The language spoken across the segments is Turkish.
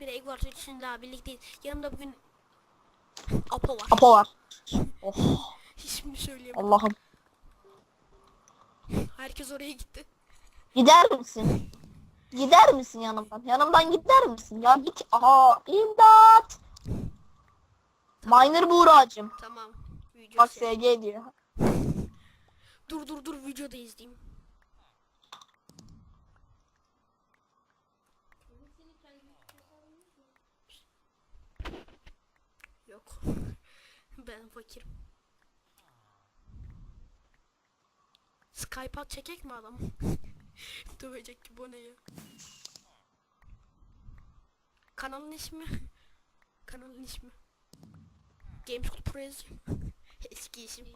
Bir Egg var için daha birlikteyiz. Yanımda bugün Apo var. Apo var. Oh İsmini söyleyeyim. Allah'ım. Herkes oraya gitti. Gider misin? Gider misin yanımdan? Yanımdan gider misin? Ya git. Aha imdat. Miner Buğra'cığım. Tamam. Video Bak SG diyor. Dur dur dur videoda izleyeyim. Yok. Ben fakirim. Skype at çekek mi adam? Dövecek gibi o ne ya? Kanalın ismi? Kanalın ismi? Gamescom Pro yazayım. Eski isim.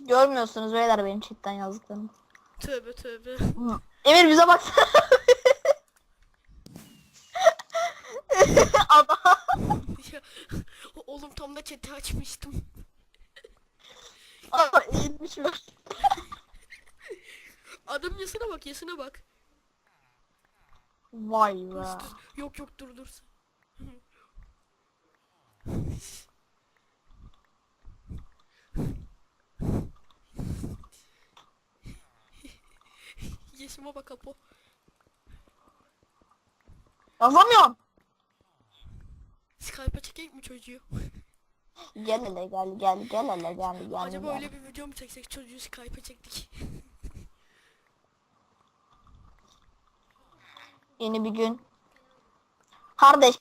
Görmüyorsunuz beyler benim chatten yazdıklarımı. Tövbe tövbe. Emir bize baksana. Adam. Ya, Oğlum tam da chat'i açmıştım. Adam eğilmiş böyle. Adam yasına bak yasına bak. Vay be. Dur, Yok yok dur dur. Yaşıma bak Apo. Yazamıyorum. Skype'a çekecek mi çocuğu? Gel hele gel gel gel hele gel gel. Acaba gel. öyle bir video mu çeksek çocuğu Skype'a çektik. Yeni bir gün. Kardeş.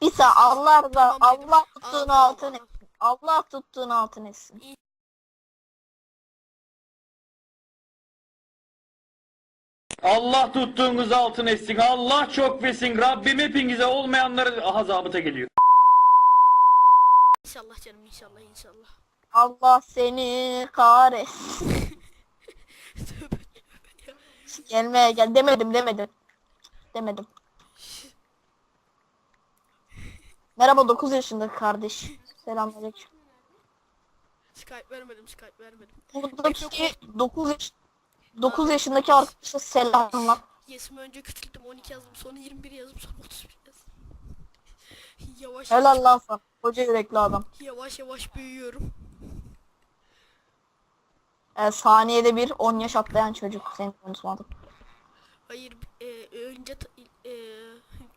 Bir sağ Allah da. Allah tuttuğunu Allah altın Allah. etsin. Allah tuttuğunu altın etsin. Allah tuttuğunuz altın etsin. Allah çok versin. Rabbim hepinize olmayanları aha zabıta geliyor. İnşallah canım inşallah inşallah. Allah seni kahretsin. Tövbe tövbe ya. Gelmeye gel demedim demedim. Demedim. Merhaba 9 yaşındaki kardeş. Selamünaleyküm. Skype vermedim Skype vermedim. Buradaki 9 yaş 9 yaşındaki arkadaşa selamlar. Yesimi önce küçülttüm 12 yazdım sonra 21 yazdım sonra 31 yazdım. yavaş Helal lan sana. Koca yürekli adam. yavaş yavaş büyüyorum. Ee, saniyede bir 10 yaş atlayan çocuk. Seni unutmadım. Hayır e, önce ta- e,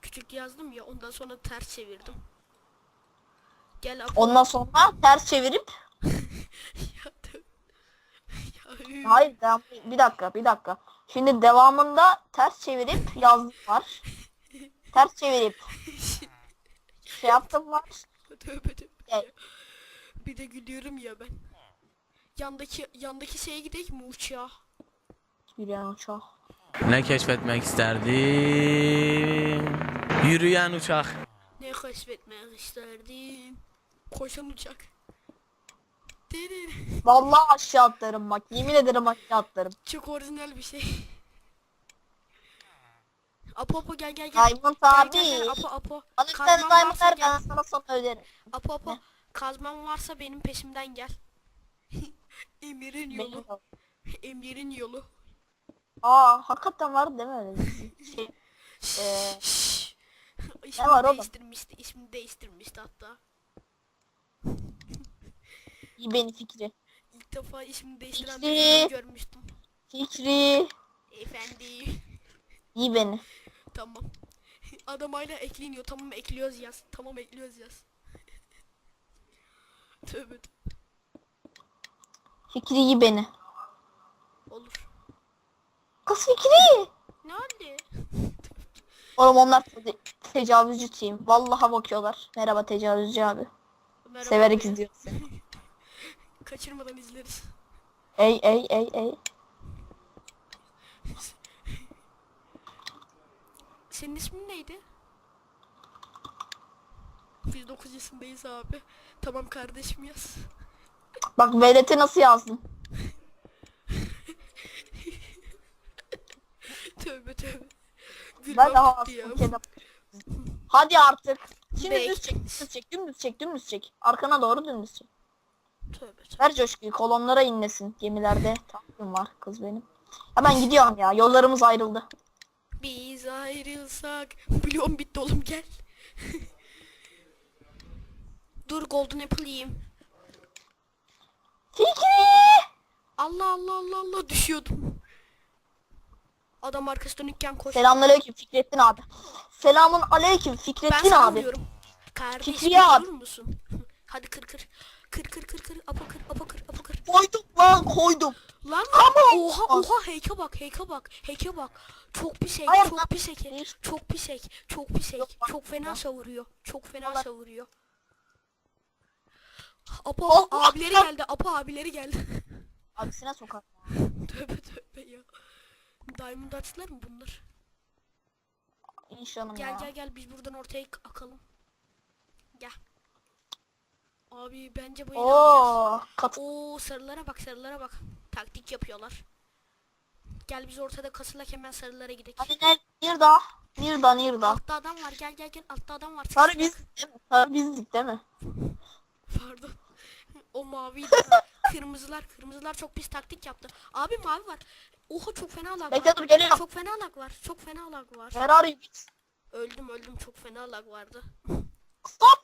küçük yazdım ya ondan sonra ters çevirdim. Gel. Ondan sonra ters çevirip ya, tö- ya, ü- hayır devam, bir dakika bir dakika. Şimdi devamında ters çevirip yazdım var. Ters çevirip şey yaptım var. tövbe tövbe. Bir de gülüyorum ya ben. Yandaki yandaki şeye gidelim mi uçağa? Yürüyen uçağı. Ne keşfetmek isterdim? Yürüyen uçak. Ne keşfetmek isterdim. Koşan uçak. Vallahi aşağı atlarım bak. Yemin ederim aşağı atlarım. Çok orijinal bir şey. Apo Apo gel gel gel. Diamond abi. gel, gel. Apo Apo. Bana bir tane Kazman diamond varsa ver gel. ben sana sonra öderim. Apo Apo. Kazman varsa benim peşimden gel. Emir'in yolu. Emir'in yolu. Aa hakikaten var değil mi öyle bir şey? Ee, var oğlum? değiştirmişti. ismini değiştirmişti hatta. İyi benim fikri. İlk defa ismini değiştiren Fikri. birini görmüştüm. Fikri. Efendi. iyi beni. Tamam. Adam hala ekleniyor. Tamam ekliyoruz yaz. Tamam ekliyoruz yaz. Tövbe tövbe. Fikri iyi beni. Olur. Kız Fikri. Ne oldu? Oğlum onlar te- tecavüzcü team. Vallahi bakıyorlar. Merhaba tecavüzcü abi. Merhaba Severek izliyoruz seni. Kaçırmadan izleriz. Ey ey ey ey. Senin ismin neydi? Biz 9 yaşındayız abi. Tamam kardeşim yaz. Bak veleti nasıl yazdım. tövbe tövbe. Gülmem Ben daha ya. Hadi artık. Şimdi Bek. düz çek, düz çek, dümdüz çek, dümdüz çek. Arkana doğru dümdüz çek. Tövbe tövbe. Ver coşkuyu, kolonlara inlesin. Gemilerde takvim var kız benim. Ben gidiyorum ya, yollarımız ayrıldı. Biz ayrılsak. Biliyorum bitti oğlum gel. Dur golden apple yiyeyim. Fikri! Allah Allah Allah Allah düşüyordum. Adam arkası dönükken koş. Selamünaleyküm Fikrettin abi. Selamun aleyküm Ben Fikrettin sana abi. vuruyorum. Kardeşim Fikriye abi. musun? Hadi kır kır. Kır kır kır kır. Apa kır apa kır apa kır. Koydum lan koydum. Lan Ama- oha oha heyke bak heyke bak heyke bak. Çok pis heyk Hayır çok pis heyk. Değil. Çok pis heyk çok pis Yok heyk. lan. Çok fena savuruyor. Çok fena savuruyor. Apa Allah abileri Allah. geldi. Apa abileri geldi. Abisine sokar. tövbe tövbe ya. Diamond açtılar mı bunlar? İnşallah Gel ya. gel gel biz buradan ortaya akalım. Gel. Abi bence bu. Oo, kat Oo sarılara bak sarılara bak. Taktik yapıyorlar. Gel biz ortada kasılak hemen sarılara gidelim. Hadi ne? Nirda. Nirda Nirda. Altta adam var gel gel gel altta adam var. Sarı biz? Sarı bizdik değil mi? Pardon. O maviydi. kırmızılar kırmızılar çok pis taktik yaptı. Abi mavi var. Oha çok fena lag Bekle var. dur geliyorum. Çok fena lag var. Çok fena lag var. You? Öldüm öldüm çok fena lag vardı. Stop.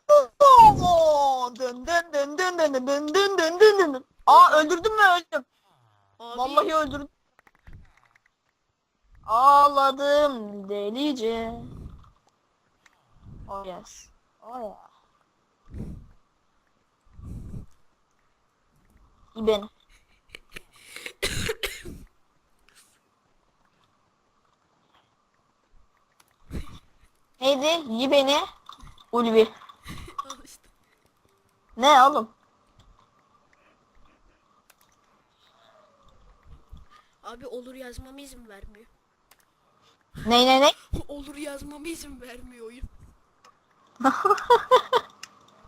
Dön dön dön dön dön dön dön dön dön dön dön. Aa öldürdün mü öldüm. Abi Vallahi öldürdüm. Ağladım delice. Oh yes. Oh yeah. İyi. Neydi? İyi beni. Ulvi. Ne oğlum? Abi olur yazmama izin vermiyor. Ne ne ne? olur yazmama izin vermiyor oyun.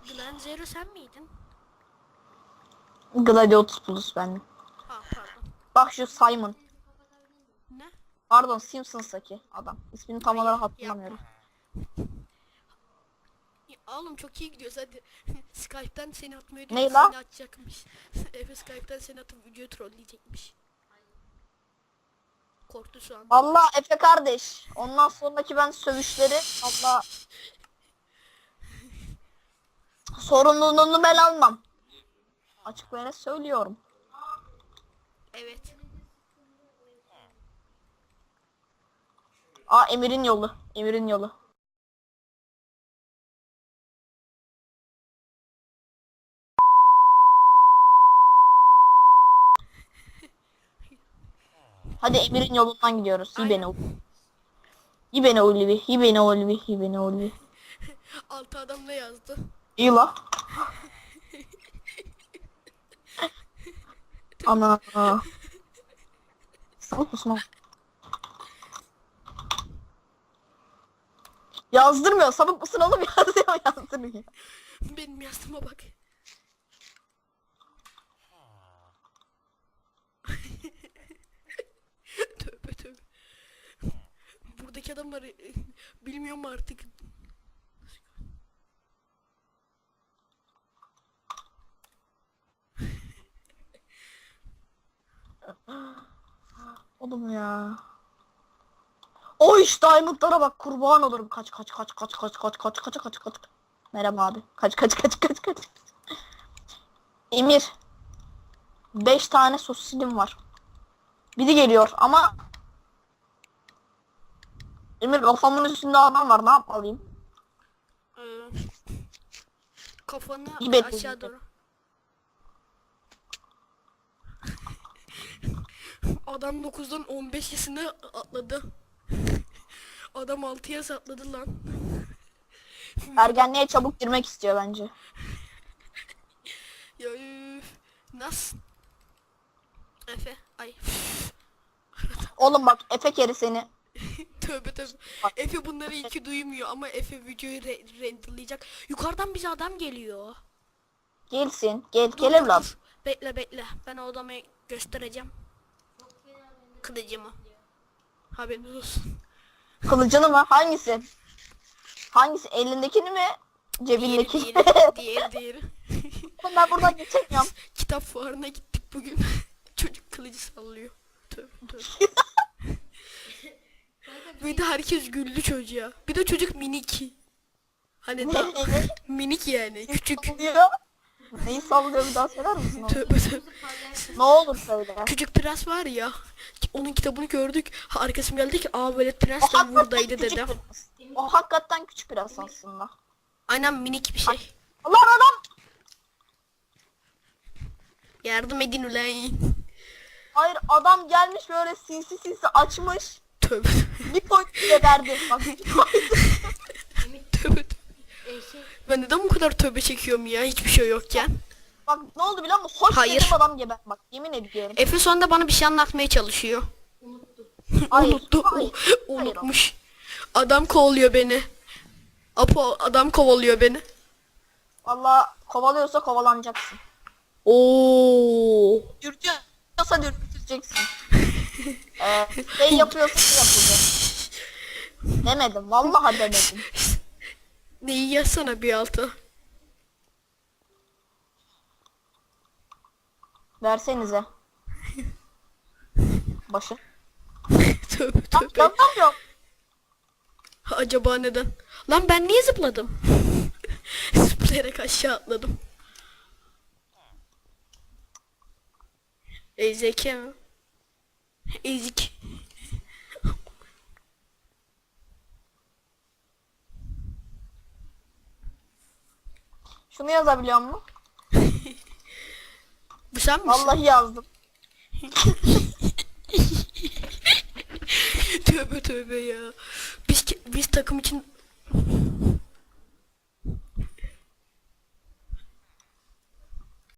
Glen Zero sen miydin? Gladiatus Plus. Ha pardon. Bak şu Simon. Ne? Pardon Simpsons'taki adam. İsmini tam olarak hatırlamıyorum. Ya, oğlum çok iyi gidiyoruz hadi. Skype'tan seni atmıyor Ne diye lan? seni atacakmış. Efe Skype'tan seni atıp videoyu trolleyecekmiş. Korktu şu an. Allah Efe kardeş. Ondan sonraki ben sövüşleri Allah sorumluluğunu ben almam. Açık ve net söylüyorum. Evet. Aa Emir'in yolu. Emir'in yolu. Hadi Emir'in yolundan gidiyoruz. İyi beni Ulvi. İyi beni Ulvi. İyi beni Ulvi. İyi beni Ulvi. Altı adam ne yazdı? İyi la. Ana. Salak mısın? Yazdırmıyor. Sapık mısın oğlum? Yazıyor yazdırmıyor. Benim yazdığıma bak. tövbe tövbe. Buradaki adamları e, bilmiyorum artık. Oğlum ya. O iş diamondlara bak kurban olurum. Kaç kaç kaç kaç kaç kaç kaç kaç kaç kaç. Merhaba abi. Kaç kaç kaç kaç kaç. Emir. 5 tane sosisim var. Biri geliyor ama Emir kafamın üstünde adam var. Ne yapmalıyım? Ee, kafanı bekle, aşağı doğru. Adam 9'dan 15 yaşına atladı. Adam 6 yaş atladı lan. Ergenliğe çabuk girmek istiyor bence. Ya. Nasıl? Efe. Ay. Oğlum bak Efe keri seni. tövbe tövbe. Efe bunları iyi ki duymuyor ama Efe videoyu re- renderlayacak. Yukarıdan bize adam geliyor. Gelsin. Gel Dur, gel dur, evlat. dur. Bekle bekle. Ben o adamı göstereceğim. Kılıcımı. Haberiniz olsun. Kılıcını mı? Hangisi? Hangisi? Elindekini mi? Diğeri, mi? diğeri, diğeri, diğeri. ben buradan geçemiyorum. Kitap fuarına gittik bugün. Çocuk kılıcı sallıyor. Tövbe tövbe. Ve de herkes güldü çocuğa. Bir de çocuk minik. Hani da minik yani küçük. Sallıyor. Neyi sallıyor bir daha söyler misin? onu? Tövbe tövbe. Ne olur söyle. Küçük prens var ya. Onun kitabını gördük. Ha, Arkasım geldi ki aa böyle prens de buradaydı küçük dedim. prens. O hakikaten küçük prens aslında. Aynen minik bir şey. Allah adam. Yardım edin ulan. Hayır adam gelmiş böyle sinsi sinsi açmış. Tövbe Bir koydu bile verdi. Bak tövbe. tövbe. Ben neden bu kadar tövbe çekiyorum ya hiçbir şey yokken? bak ne oldu biliyor musun? Hoş Hayır. dedim adam geber. Bak yemin ediyorum. Efe sonunda bana bir şey anlatmaya çalışıyor. Hayır. Unuttu. Hayır. O- Unutmuş. Adam kovalıyor beni. Apo adam kovalıyor beni. Valla kovalıyorsa kovalanacaksın. Oo. Dürtüyorsa dürteceksin. ee, şey yapıyorsa şey yapacak. Demedim. Vallahi demedim. Neyi yazsana bir alta. Versenize. Başı. tövbe Lan tövbe. yapamıyorum. Acaba neden? Lan ben niye zıpladım? Zıplayarak aşağı atladım. Ezeke mi? Ezik. Şunu yazabiliyor musun? Bu sen misin? Vallahi yazdım. tövbe tövbe ya. Biz, biz takım için